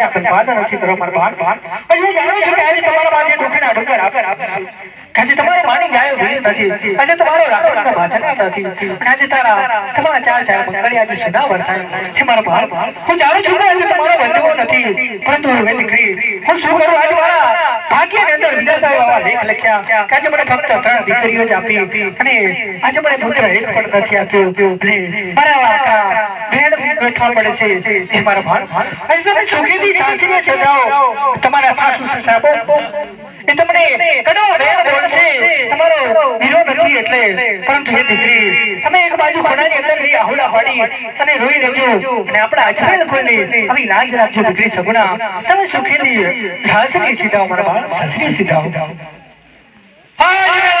બધા સંપાદન નથી કરવા મારા બાળ બાળ પછી જાણું છું કે આજે તમારા માથે દુઃખના ડુંગર આગળ આગળ આજે તમારો માની જાય વીર નથી. આજે તમારો રાખડનો ભાજના નથી. અને આજે તારા તમારા ચાર ચાર મંગળી આજે સદાવર થાય. હે, મારા બાળ હું જાણું છું કે આજે તમારો બંધવો નથી. પરંતુ હવે દીકરી. હું શું કરું? આજે મારા ભાગ્યની અંદર વિધાતાએ આવા લેખ લખ્યા કે આજે મને ફક્ત ત્રણ દીકરીઓ જ આપી. અને આજે મને પુત્ર એક પણ નથી આપ્યો. અને મારા ભેણ પડે એ મારા ભાર. આજે તમે સુખીથી સાસરીએ સદાઓ તમારા સાસુ સાહેબો એ તમને કડો વેર બોલશે તમારો વિરોધ નથી એટલે, પરંતુ એ દીકરી, તમે એક બાજુ ખૂણાની અંદર જઈ આહુલા પાડી, અને રોઈ રહેજો. અને આપણા અજમેર ખોલી આવી લાજ રાખજો દીકરી સગુણા. તમે સુખીથી સાસરી સીધા મારા ભાર સાસરી સીધા હા